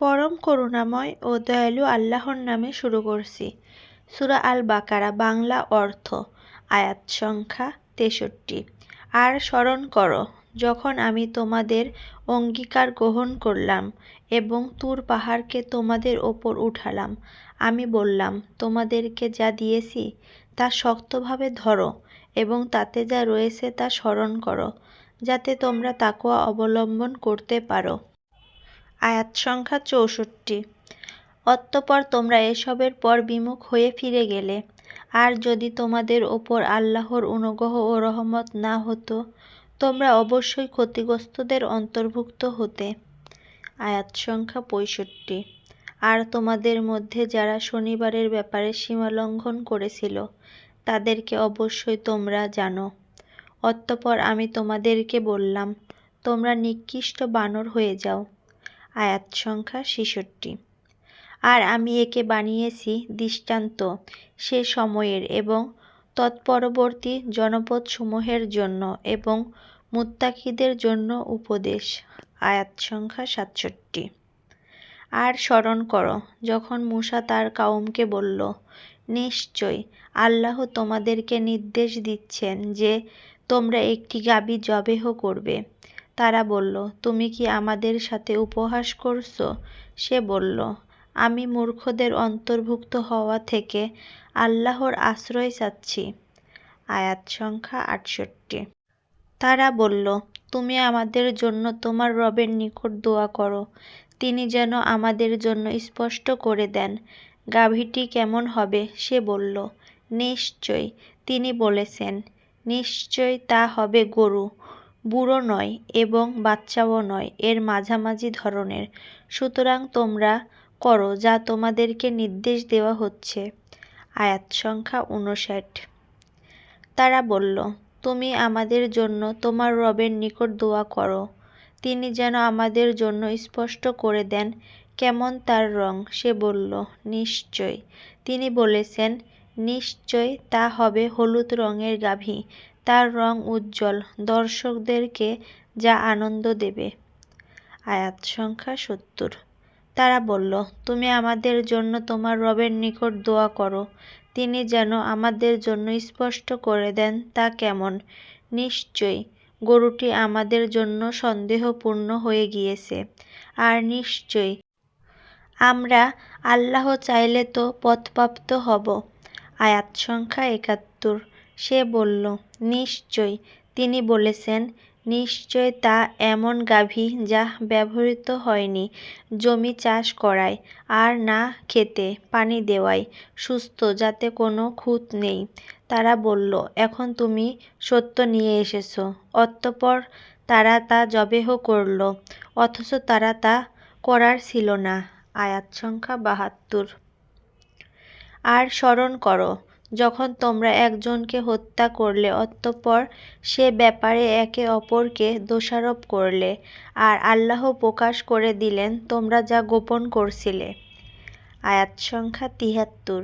পরম করুণাময় ও দয়ালু আল্লাহর নামে শুরু করছি। সুরা আল বাকারা বাংলা অর্থ, আয়াত সংখ্যা তেষট্টি। আর স্মরণ করো, যখন আমি তোমাদের অঙ্গীকার গ্রহণ করলাম এবং তুর পাহাড়কে তোমাদের ওপর উঠালাম, আমি বললাম, তোমাদেরকে যা দিয়েছি তা শক্তভাবে ধরো এবং তাতে যা রয়েছে তা স্মরণ করো, যাতে তোমরা তাকুয়া অবলম্বন করতে পারো। আয়াত সংখ্যা চৌষট্টি। অতঃপর তোমরা এসবের পর বিমুখ হয়ে ফিরে গেলে। আর যদি তোমাদের ওপর আল্লাহর অনুগ্রহ ও রহমত না হতো, তোমরা অবশ্যই ক্ষতিগ্রস্তদের অন্তর্ভুক্ত হতে। আয়াত সংখ্যা পঁয়ষট্টি। আর তোমাদের মধ্যে যারা শনিবারের ব্যাপারে সীমা লঙ্ঘন করেছিল, তাদেরকে অবশ্যই তোমরা জানো। অতঃপর আমি তোমাদেরকে বললাম, তোমরা নিকৃষ্ট বানর হয়ে যাও। আয়াত সংখ্যা ছেষট্টি। আর আমি একে বানিয়েছি দৃষ্টান্ত সে সময়ের এবং তৎপরবর্তী জনপদসমূহের জন্য এবং মুত্তাকিদের জন্য উপদেশ। আয়াত সংখ্যা সাতষট্টি। আর স্মরণ করো, যখন মূসা তার কাউমকে বলল, নিশ্চয় আল্লাহ তোমাদেরকে নির্দেশ দিচ্ছেন যে তোমরা একটি গাবি জবেহ করবে। তারা বলল, তুমি কি আমাদের সাথে উপহাস করছ? সে বলল, আমি মূর্খদের অন্তর্ভুক্ত হওয়া থেকে আল্লাহর আশ্রয় চাচ্ছি। আয়াত সংখ্যা আটষট্টি। তারা বলল, তুমি আমাদের জন্য তোমার রবের নিকট দোয়া করো। তিনি যেন আমাদের জন্য স্পষ্ট করে দেন, গাভীটি কেমন হবে? সে বলল, নিশ্চয়। তিনি বলেছেন, নিশ্চয় তা হবে গরু। বুড়ো নয় এবং বাচ্চাও নয়, এর মাঝামাঝি ধরনের। সুতরাং তোমরা করো যা তোমাদেরকে নির্দেশ দেওয়া হচ্ছে। আয়াত সংখ্যা উনষাট। তারা বলল, তুমি আমাদের জন্য তোমার রবের নিকট দোয়া করো। তিনি যেন আমাদের জন্য স্পষ্ট করে দেন কেমন তার রং। সে বলল, নিশ্চয়। তিনি বলেছেন নিশ্চয় তা হবে হলুদ রঙের গাভী। তার রং উজ্জ্বল। দর্শকদেরকে যা আনন্দ দেবে। আয়াত সংখ্যা সত্তর। তারা বলল, তুমি আমাদের জন্য তোমার রবের নিকট দোয়া করো। তিনি যেন আমাদের জন্য স্পষ্ট করে দেন তা কেমন। নিশ্চয়ই গরুটি আমাদের জন্য সন্দেহপূর্ণ হয়ে গিয়েছে। আর নিশ্চয়ই আমরা আল্লাহ চাইলে তো পথপ্রাপ্ত হব। আয়াত সংখ্যা একাত্তর। সে বলল, নিশ্চয়। তিনি বলেছেন, নিশ্চয় তা এমন গাভী যা ব্যবহৃত হয়নি। জমি চাষ করায় আর না খেতে, পানি দেওয়ায়। সুস্থ, যাতে কোনো খুঁত নেই। তারা বলল, এখন তুমি সত্য নিয়ে এসেছ। অতঃপর তারা তা জবেহ করল, অথচ তারা তা করার ছিল না। আয়াত সংখ্যা বাহাত্তর। আর স্মরণ করো, যখন তোমরা একজনকে হত্যা করলে, অতঃপর সে ব্যাপারে একে অপরকে দোষারোপ করলে। আর আল্লাহ প্রকাশ করে দিলেন, তোমরা যা গোপন করছিলে। আয়াত সংখ্যা তিহাত্তর।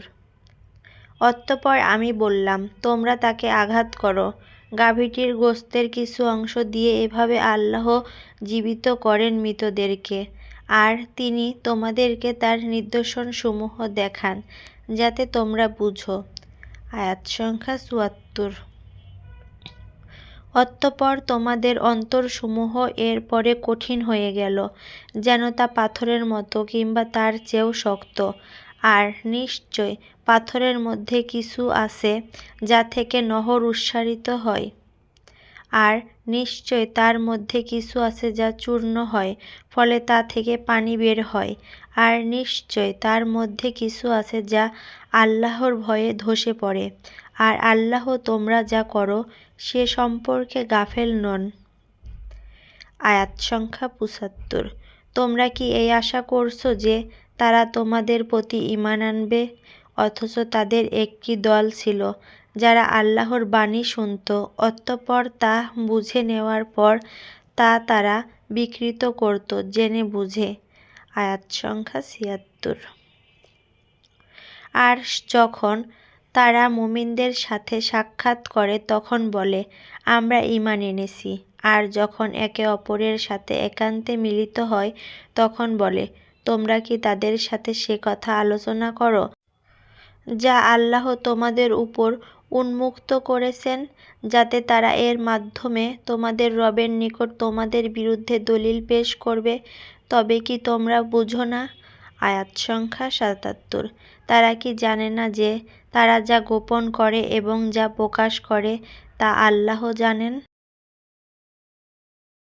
অতঃপর আমি বললাম, তোমরা তাকে আঘাত করো। গাভীটির গোস্তের কিছু অংশ দিয়ে এভাবে আল্লাহ জীবিত করেন মৃতদেরকে। আর তিনি তোমাদেরকে তার নিদর্শনসমূহ দেখান। যাতে তোমরা বুঝো। আয়াত সংখ্যা চুয়াত্তর। অতঃপর তোমাদের অন্তরসমূহ এর পরে কঠিন হয়ে গেল, যেন তা পাথরের মতো কিংবা তার চেয়েও শক্ত। আর নিশ্চয় পাথরের মধ্যে কিছু আছে যা থেকে নহর উচ্সারিত হয়। আর নিশ্চয় তার মধ্যে কিছু আছে যা চূর্ণ হয়, ফলে তা থেকে পানি বের হয়। আর নিশ্চয় তার মধ্যে কিছু আছে যা আল্লাহর ভয়ে ধসে পড়ে। আর আল্লাহ তোমরা যা করো, সে সম্পর্কে গাফেল নন। আয়াত সংখ্যা পঁচাত্তর। তোমরা কি এই আশা করছ যে তারা তোমাদের প্রতি ইমান আনবে? অথচ তাদের একটি দল ছিল যারা আল্লাহর বাণী শুনত, অতঃপর তা বুঝে নেওয়ার পর তা তারা বিকৃত করত, জেনে বুঝে। আয়াত সংখ্যা ছিয়াত্তর। আর যখন তারা মুমিনদের সাথে সাক্ষাৎ করে, তখন বলে, আমরা ইমান এনেছি। আর যখন একে অপরের সাথে একান্তে মিলিত হয়, তখন বলে, তোমরা কি তাদের সাথে সে কথা আলোচনা করো? যা আল্লাহ তোমাদের উপর উন্মুক্ত করেছেন যাতে তারা এর মাধ্যমে তোমাদের রবের নিকট তোমাদের বিরুদ্ধে দলিল পেশ করবে। তবে কি তোমরা বুঝো না? আয়াত সংখ্যা সাতাত্তর। তারা কি জানে না যে তারা যা গোপন করে এবং যা প্রকাশ করে তা আল্লাহ জানেন?